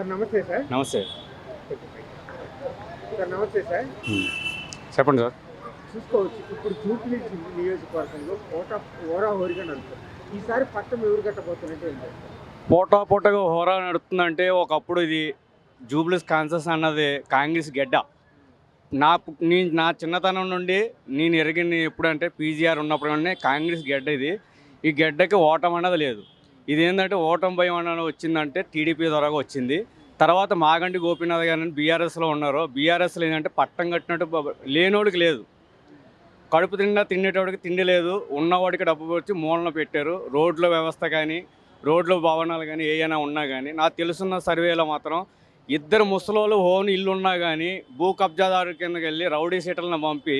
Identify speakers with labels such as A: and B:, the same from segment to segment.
A: నమస్తే సార్.
B: నమస్తే.
A: సార్ నమస్తే సార్.
B: చెప్పండి సార్.
A: చూసుకోవచ్చు. ఇప్పుడు జూబ్లీ నియోజకవర్గంలో కోట ఓరా హోరిగా నడుస్తుంది. ఈసారి పట్టం ఎవరు కట్టబోతున్నట్టు
B: పోటా పోటగా హోరా నడుస్తుందంటే ఒకప్పుడు ఇది జూబ్లీస్ కాన్సెస్ అన్నది కాంగ్రెస్ గెడ్డ. నా నీ నా చిన్నతనం నుండి నేను ఎరిగిన ఎప్పుడంటే పీజీఆర్ ఉన్నప్పుడు నుండి కాంగ్రెస్ గెడ్డ ఇది. ఈ గెడ్డకి ఓటం అన్నది లేదు. ఇది ఏంటంటే ఓటం భయం అని వచ్చిందంటే టీడీపీ ద్వారా వచ్చింది. తర్వాత మాగంటి గోపీనాథ్ గారిని బీఆర్ఎస్లో ఉన్నారు బీఆర్ఎస్లో ఏంటంటే పట్టం కట్టినట్టు లేనోడికి లేదు. కడుపు తిండా తిండేటోడికి తిండి లేదు. ఉన్నవాడికి డబ్బు వచ్చి మూలన పెట్టారు. రోడ్ల వ్యవస్థ కానీ రోడ్ల భవనాలు కానీ ఏమైనా ఉన్నా కానీ నాకు తెలుసున్న సర్వేలో మాత్రం ఇద్దరు ముసలోళ్ళు హోన్ ఇల్లు ఉన్నా కానీ భూ కబ్జాదారు కిందకి వెళ్ళి రౌడీ సీట్లను పంపి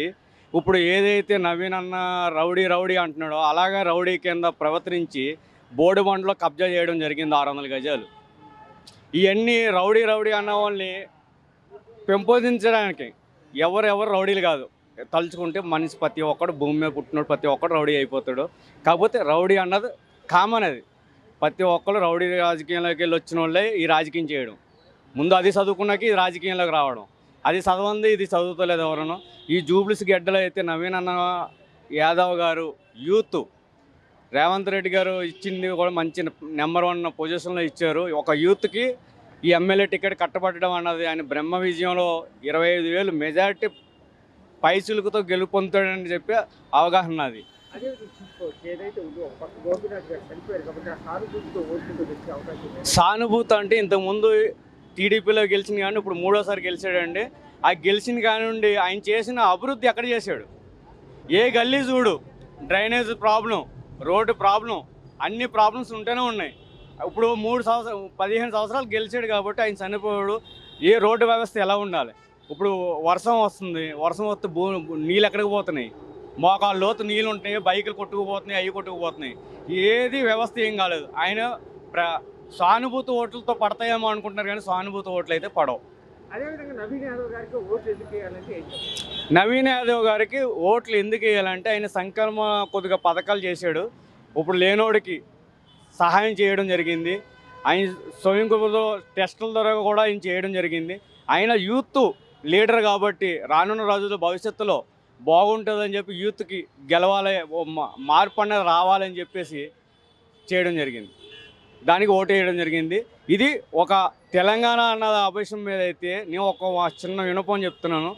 B: ఇప్పుడు ఏదైతే నవీన్ అన్న రౌడీ రౌడీ అంటున్నాడో అలాగా రౌడీ కింద ప్రవర్తించి బోర్డు బండ్లో కబ్జా చేయడం జరిగింది ఆరు వందల గజాలు. ఇవన్నీ రౌడీ రౌడీ అన్న వాళ్ళని పెంపొందించడానికి ఎవరెవరు రౌడీలు కాదు. తలుచుకుంటే మనిషి ప్రతి ఒక్కడు భూమి మీద పుట్టినోడు ప్రతి ఒక్కడు రౌడీ అయిపోతాడు. కాకపోతే రౌడీ అన్నది కామన్ అది. ప్రతి ఒక్కరు రౌడీ రాజకీయంలోకి వెళ్ళి వచ్చిన వాళ్ళే ఈ రాజకీయం చేయడం. ముందు అది చదువుకున్నాక ఈ రాజకీయంలోకి రావడం. అది చదవంది ఇది చదువుతలేదు ఎవరనో. ఈ జూబ్లిస్ గెడ్డలో అయితే నవీన్ అన్న యాదవ్ గారు యూత్ రేవంత్ రెడ్డి గారు ఇచ్చింది కూడా మంచి నెంబర్ వన్ పొజిషన్లో ఇచ్చారు. ఒక యూత్కి ఈ ఎమ్మెల్యే టికెట్ కట్టబడడం అన్నది ఆయన బ్రహ్మ విజయంలో ఇరవై ఐదు వేలు మెజారిటీ పైసులకుతో గెలుపొందుతాడని చెప్పి అవగాహన
A: అదే
B: సానుభూతి అంటే ఇంతకుముందు టీడీపీలో గెలిచింది కానీ ఇప్పుడు మూడోసారి గెలిచాడండి. ఆ గెలిచిన కానివ్వండి ఆయన చేసిన అభివృద్ధి ఎక్కడ చేశాడు? ఏ గల్లీ చూడు. Drainage problem. రోడ్డు ప్రాబ్లం అన్ని ప్రాబ్లమ్స్ ఉంటూనే ఉన్నాయి. ఇప్పుడు మూడు సంవత్సరం పదిహేను సంవత్సరాలు గెలిచాడు కాబట్టి ఆయన చనిపోయాడు. ఏ రోడ్డు వ్యవస్థ ఎలా ఉండాలి? ఇప్పుడు వర్షం వస్తుంది. వర్షం వస్తే భూ నీళ్ళు ఎక్కడికి పోతున్నాయి? మోకాళ్ళ లోతు నీళ్ళు ఉంటాయి బైకులు కొట్టుకుపోతున్నాయి అవి కొట్టుకుపోతున్నాయి. ఏది వ్యవస్థ ఏం కాలేదు. ఆయన ప్ర సానుభూతి ఓట్లతో పడతాయేమో అనుకుంటున్నారు కానీ సానుభూతి ఓట్లు అయితే పడవు.
A: అదేవిధంగా నవీన్ యాదవ్ గారికి ఓట్లు ఎందుకు వేయాలంటే
B: నవీన్ యాదవ్ గారికి ఓట్లు ఎందుకు వేయాలంటే ఆయన సంకల్మ కొద్దిగా పథకాలు చేశాడు. ఇప్పుడు లేనోడికి సహాయం చేయడం జరిగింది. ఆయన స్వయం కృపతో టెస్టుల ద్వారా కూడా ఆయన చేయడం జరిగింది. ఆయన యూత్ లీడర్ కాబట్టి రానున్న రోజుల్లో భవిష్యత్తులో బాగుంటుందని చెప్పి యూత్కి గెలవాలి మార్పు అనేది రావాలని చెప్పేసి చేయడం జరిగింది. దానికి ఓటు వేయడం జరిగింది. ఇది ఒక తెలంగాణ అన్న అభిషం మీద అయితే నేను ఒక చిన్న వినపం చెప్తున్నాను.